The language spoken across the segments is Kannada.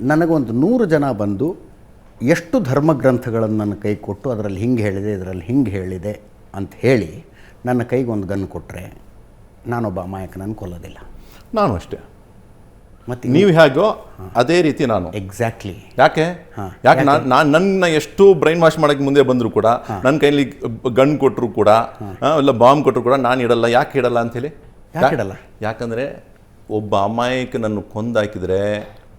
ನನಗೊಂದು ನೂರು ಜನ ಬಂದು ಎಷ್ಟು ಧರ್ಮಗ್ರಂಥಗಳನ್ನು ನನ್ನ ಕೈ ಕೊಟ್ಟು ಅದರಲ್ಲಿ ಹಿಂಗೆ ಹೇಳಿದೆ ಇದರಲ್ಲಿ ಹಿಂಗೆ ಹೇಳಿದೆ ಅಂತ ಹೇಳಿ ನನ್ನ ಕೈಗೆ ಒಂದು ಗನ್ ಕೊಟ್ಟರೆ ನಾನೊಬ್ಬ ಅಮಾಯಕನನ್ನು ಕೊಲ್ಲೋದಿಲ್ಲ. ನಾನು ಅಷ್ಟೇ. ಮತ್ತು ನೀವು ಹೇಗೋ ಅದೇ ರೀತಿ ನಾನು. ಎಕ್ಸಾಕ್ಟ್ಲಿ ಯಾಕೆ? ಯಾಕೆ ನಾನು ನಾನು ನನ್ನ ಎಷ್ಟು ಬ್ರೈನ್ ವಾಶ್ ಮಾಡೋಕ್ಕೆ ಮುಂದೆ ಬಂದರೂ ಕೂಡ ನನ್ನ ಕೈಲಿ ಗನ್ ಕೊಟ್ಟರು ಕೂಡ ಇಲ್ಲ ಬಾಂಬ್ ಕೊಟ್ಟರು ಕೂಡ ನಾನು ಇಡಲ್ಲ. ಯಾಕೆ ಇಡಲ್ಲ ಅಂತೇಳಿ ಯಾಕೆ ಇಡಲ್ಲ? ಯಾಕಂದರೆ ಒಬ್ಬ ಅಮಾಯಕನನ್ನು ಕೊಂದಾಕಿದರೆ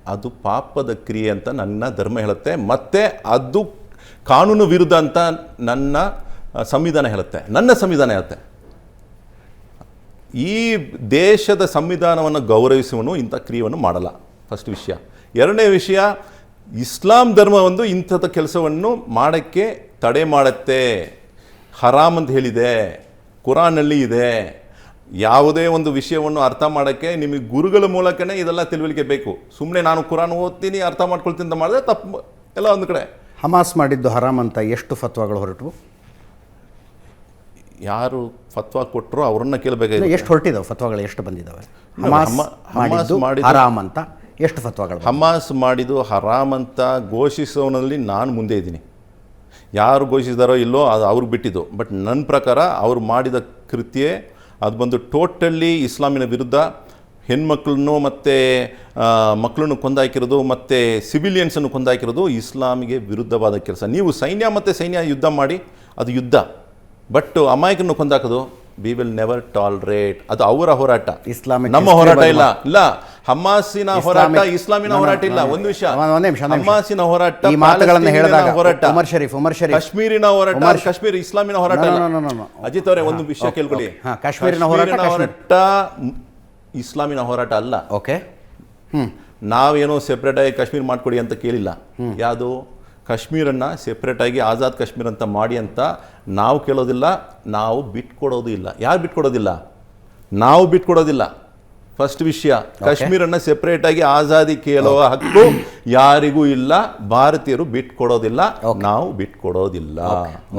ಅದು ಪಾಪದ ಕ್ರಿಯೆ ಅಂತ ನನ್ನ ಧರ್ಮ ಹೇಳುತ್ತೆ. ಮತ್ತೆ ಅದು ಕಾನೂನು ವಿರುದ್ಧ ಅಂತ ನನ್ನ ಸಂವಿಧಾನ ಹೇಳುತ್ತೆ. ನನ್ನ ಸಂವಿಧಾನ ಹೇಳುತ್ತೆ. ಈ ದೇಶದ ಸಂವಿಧಾನವನ್ನು ಗೌರವಿಸುವನು ಇಂಥ ಕ್ರಿಯೆಯನ್ನು ಮಾಡಲ್ಲ. ಫಸ್ಟ್ ವಿಷಯ. ಎರಡನೇ ವಿಷಯ, ಇಸ್ಲಾಂ ಧರ್ಮ ಒಂದು ಇಂಥದ ಕೆಲಸವನ್ನು ಮಾಡೋಕ್ಕೆ ತಡೆ ಮಾಡುತ್ತೆ. ಹರಾಮ್ ಅಂತ ಹೇಳಿದೆ. ಕುರಾನಲ್ಲಿ ಇದೆ. ಯಾವುದೇ ಒಂದು ವಿಷಯವನ್ನು ಅರ್ಥ ಮಾಡೋಕ್ಕೆ ನಿಮಗೆ ಗುರುಗಳ ಮೂಲಕನೇ ಇದೆಲ್ಲ ತಿಳುವಳಿಕೆ ಬೇಕು. ಸುಮ್ಮನೆ ನಾನು ಕುರಾನ್ ಓದ್ತೀನಿ ಅರ್ಥ ಮಾಡ್ಕೊಳ್ತೀನಿ ಅಂತ ಮಾಡಿದ್ರೆ ತಪ್ಪು. ಎಲ್ಲ ಒಂದು ಕಡೆ. ಹಮಾಸ್ ಮಾಡಿದ್ದು ಹರಾಮ್ ಅಂತ ಎಷ್ಟು ಫತ್ವಾಗಳು ಹೊರಟು ಯಾರು ಫತ್ವಾ ಕೊಟ್ಟರು ಅವ್ರನ್ನ ಕೇಳಬೇಕಾಗಿದೆ ಎಷ್ಟು ಹೊರಟಿದ್ದಾವೆ ಫತ್ವಾಗಳು ಎಷ್ಟು ಬಂದಿದ್ದಾವೆ ಹಮಾಸ್ ಮಾಡಿದ್ದು- ಹರಾಮ್ ಅಂತ. ಎಷ್ಟು ಫತ್ವಾಗಳು ಹಮಾಸ್ ಮಾಡಿದ್ದು ಹರಾಮ್ ಅಂತ ಘೋಷಿಸೋನಲ್ಲಿ ನಾನು ಮುಂದೆ ಇದ್ದೀನಿ. ಯಾರು ಘೋಷಿಸಿದಾರೋ ಇಲ್ಲೋ ಅದು ಅವ್ರಿಗೆ ಬಿಟ್ಟಿದ್ದು. ಬಟ್ ನನ್ನ ಪ್ರಕಾರ ಅವ್ರು ಮಾಡಿದ ಕೃತ್ಯ ಅದು ಬಂದು ಟೋಟಲಿ ಇಸ್ಲಾಮಿನ ವಿರುದ್ಧ ಹೆಣ್ಮಕ್ಳನ್ನು ಮತ್ತು ಮಕ್ಕಳನ್ನು ಕೊಂದಾಕಿರೋದು ಮತ್ತು ಸಿವಿಲಿಯನ್ಸನ್ನು ಕೊಂದಾಕಿರೋದು ಇಸ್ಲಾಮಿಗೆ ವಿರುದ್ಧವಾದ ಕೆಲಸ. ನೀವು ಸೈನ್ಯ ಮತ್ತು ಸೈನ್ಯ ಯುದ್ಧ ಮಾಡಿ, ಅದು ಯುದ್ಧ. ಬಟ್ ಅಮಾಯಕನ್ನು ಕೊಂದಾಕೋದು ವಿ ವಿಲ್ ನೆವರ್ ಟಾಲ್ರೇಟ್ ಅದು ಅವರ ಹೋರಾಟ. ಇಸ್ಲಾಮಿ ನಮ್ಮ ಹೋರಾಟ ಇಲ್ಲ. ಇಲ್ಲ. ಹಮ್ಮಾಸಿನ ಹೋರಾಟ ಇಸ್ಲಾಮಿನ ಹೋರಾಟ ಇಲ್ಲ. ಒಂದು ವಿಷಯ ಹಮ್ಮಾಸಿನ ಹೋರಾಟ ಈ ಮಾತುಗಳನ್ನು ಹೇಳಿದಾಗ ಹೋರಾಟ. ಉಮರ್ ಶರೀಫ್, ಉಮರ್ ಶರೀಫ್. ಕಾಶ್ಮೀರಿನ ಹೋರಾಟ ಕಾಶ್ಮೀರ ಇಸ್ಲಾಮಿನ ಹೋರಾಟ. ಅಜಿತ್ ಅವರೇ ಒಂದು ವಿಷಯ ಕೇಳ್ಕೊಳ್ಳಿ. ಕಾಶ್ಮೀರಿನ ಹೋರಾಟ, ಇಸ್ಲಾಮಿನ ಹೋರಾಟ ಅಲ್ಲ. Okay hmm. ನಾವೇನೋ ಸೆಪ್ರೇಟ್ ಆಗಿ ಕಾಶ್ಮೀರ್ ಮಾಡ್ಕೊಡಿ ಅಂತ ಕೇಳಿಲ್ಲ. ಯಾವುದು? ಕಾಶ್ಮೀರನ್ನ ಸೆಪ್ರೇಟಾಗಿ ಆಜಾದ್ ಕಾಶ್ಮೀರ್ ಅಂತ ಮಾಡಿ ಅಂತ ನಾವು ಕೇಳೋದಿಲ್ಲ ನಾವು ಬಿಟ್ಕೊಡೋದು ಇಲ್ಲ. ಯಾರು ಬಿಟ್ಕೊಡೋದಿಲ್ಲ ನಾವು ಬಿಟ್ಕೊಡೋದಿಲ್ಲ ಫಸ್ಟ್ ವಿಷಯ ಕಾಶ್ಮೀರನ್ನು ಸೆಪ್ರೇಟಾಗಿ ಆಜಾದಿ ಕೇಳುವ ಹಕ್ಕು ಯಾರಿಗೂ ಇಲ್ಲ ಭಾರತೀಯರು ಬಿಟ್ಕೊಡೋದಿಲ್ಲ ನಾವು ಬಿಟ್ಕೊಡೋದಿಲ್ಲ